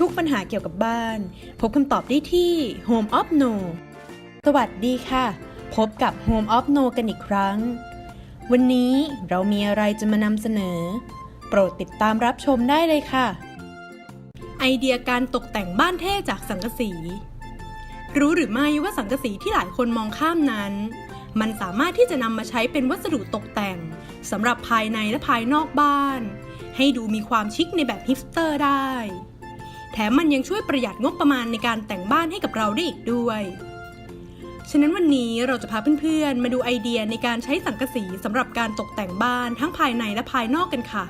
ทุกปัญหาเกี่ยวกับบ้าน พบคำตอบได้ที่ Home of No สวัสดีค่ะ พบกับ Home of No กันอีกครั้ง วันนี้เรามีอะไรจะมานำเสนอ โปรดติดตามรับชมได้เลยค่ะ ไอเดียการตกแต่งบ้านเท่จากสังกะสี รู้หรือไม่ว่าสังกะสีที่หลายคนมองข้ามนั้น มันสามารถที่จะนำมาใช้เป็นวัสดุตกแต่งสำหรับภายในและภายนอกบ้านให้ดูมีความชิคในแบบฮิปสเตอร์ได้ แถมมันยังช่วยประหยัดงบประมาณในการแต่งบ้านให้กับเราได้อีกด้วย ฉะนั้นวันนี้เราจะพาเพื่อนๆ มาดูไอเดียในการใช้สังกะสีสำหรับการตกแต่งบ้านทั้งภายในและภายนอกกันค่ะ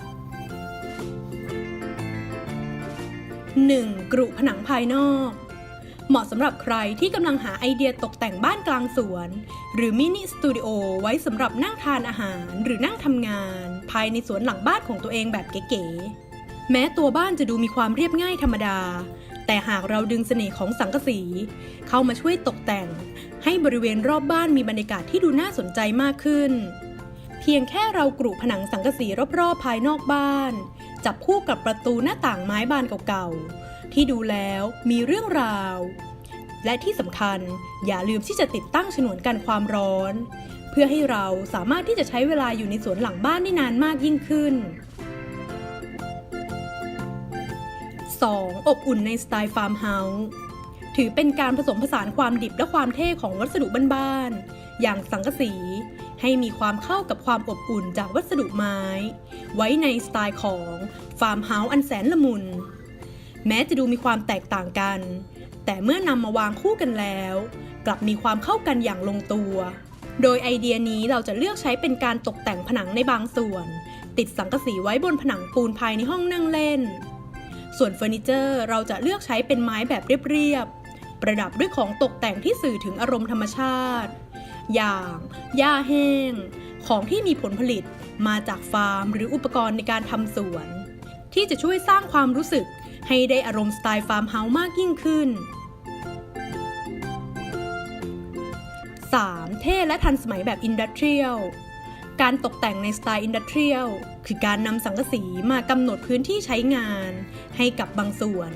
1. กรุผนังภายนอก เหมาะสำหรับใครที่กำลังหาไอเดียตกแต่งบ้านกลางสวน หรือมินิสตูดิโอไว้สำหรับนั่งทานอาหารหรือนั่งทำงาน ภายในสวนหลังบ้านของตัวเองแบบเก๋ๆ แม้ตัวบ้านจะดูมีความเรียบง่ายธรรมดา แต่หากเราดึงเสน่ห์ของสังกะสี เข้ามาช่วยตกแต่ง ให้บริเวณรอบบ้านมีบรรยากาศที่ดูน่าสนใจมากขึ้น เพียงแค่เรากรุผนังสังกะสีรอบๆภายนอกบ้าน จับคู่กับประตูหน้าต่างไม้บานเก่าๆ ที่ดูแล้วมีเรื่องราว และที่สำคัญอย่าลืมที่จะติดตั้งฉนวนกันความร้อน เพื่อให้เราสามารถที่จะใช้เวลาอยู่ในสวนหลังบ้านได้นานมากยิ่งขึ้น 2. อบอุ่นในสไตล์ฟาร์มเฮาส์ถือเป็นการผสมผสานความดิบและความเท่ของวัสดุบ้านๆ อย่างสังกะสี ให้มีความเข้ากับความอบอุ่นจากวัสดุไม้ ไว้ในสไตล์ของฟาร์มเฮาส์อันแสนละมุน แม้จะดูมีความแตกต่างกัน แต่เมื่อนำมาวางคู่กันแล้ว กลับมีความเข้ากันอย่างลงตัว โดยไอเดียนี้เราจะเลือกใช้เป็นการตกแต่งผนังในบางส่วน ติดสังกะสีไว้บนผนังปูนภายในห้องนั่งเล่น ส่วนเฟอร์นิเจอร์เราจะเลือกใช้เป็นไม้แบบเรียบๆ ประดับด้วยของตกแต่งที่สื่อถึงอารมณ์ธรรมชาติ อย่างหญ้าแห้ง ของที่มีผลผลิตมาจากฟาร์ม หรืออุปกรณ์ในการทำสวน ที่จะช่วยสร้างความรู้สึกให้ได้อารมณ์สไตล์ฟาร์มเฮาส์มากยิ่งขึ้น 3. เท่และทันสมัยแบบอินดัสเทรียล การตกแต่งในสไตล์อินดัสเทรียล คือการนำสังกะสีมากำหนดพื้นที่ใช้งาน ให้กับบางส่วน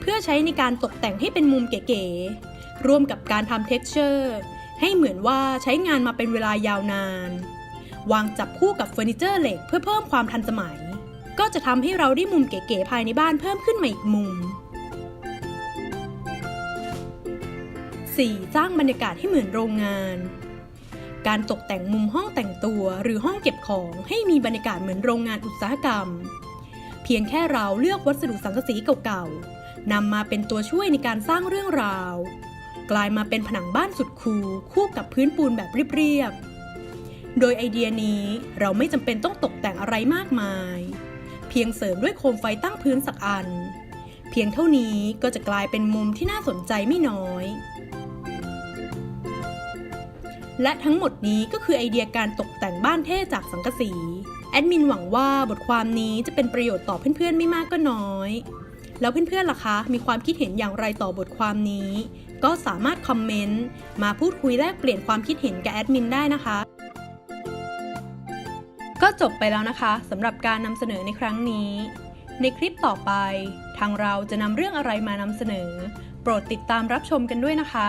เพื่อใช้ในการตกแต่งให้เป็นมุมเก๋ๆร่วมกับการทำเท็กซ์เจอร์ให้เหมือนว่าใช้งานมาเป็นเวลายาวนาน วางจับคู่กับเฟอร์นิเจอร์เหล็กเพื่อเพิ่มความทันสมัย ก็จะทำให้เราได้มุมเก๋ๆภายในบ้านเพิ่มขึ้นมาอีกมุม 4. สร้างบรรยากาศให้เหมือนโรงงาน การตกแต่งมุมห้องแต่งตัวหรือห้องเก็บของให้มีบรรยากาศเหมือนโรงงานอุตสาหกรรม เพียงแค่เราเลือกวัสดุสังกะสีเก่าๆนำมาเป็นตัวช่วยในการสร้างเรื่องราว กลายมาเป็นผนังบ้านสุดคูลคู่กับพื้นปูนแบบเรียบๆโดยไอเดียนี้เราไม่จำเป็นต้องตกแต่งอะไรมากมาย เพียงเสริมด้วยโคมไฟตั้งพื้นสักอัน เพียงเท่านี้ก็จะกลายเป็นมุมที่น่าสนใจไม่น้อย และทั้งหมดนี้ก็คือไอเดียการตกแต่งบ้านเท่จากสังกะสี แอดมินหวังว่าบทความนี้จะเป็นประโยชน์ต่อเพื่อนๆไม่มากก็น้อย แล้วเพื่อนๆล่ะคะ มีความคิดเห็นอย่างไรต่อบทความนี้ ก็สามารถคอมเมนต์มาพูดคุยแลกเปลี่ยนความคิดเห็นกับแอดมินได้นะคะ ก็จบไปแล้วนะคะสำหรับการนำเสนอในครั้งนี้ ในคลิปต่อไป ทางเราจะนำเรื่องอะไรมานำเสนอ โปรดติดตามรับชมกันด้วยนะคะ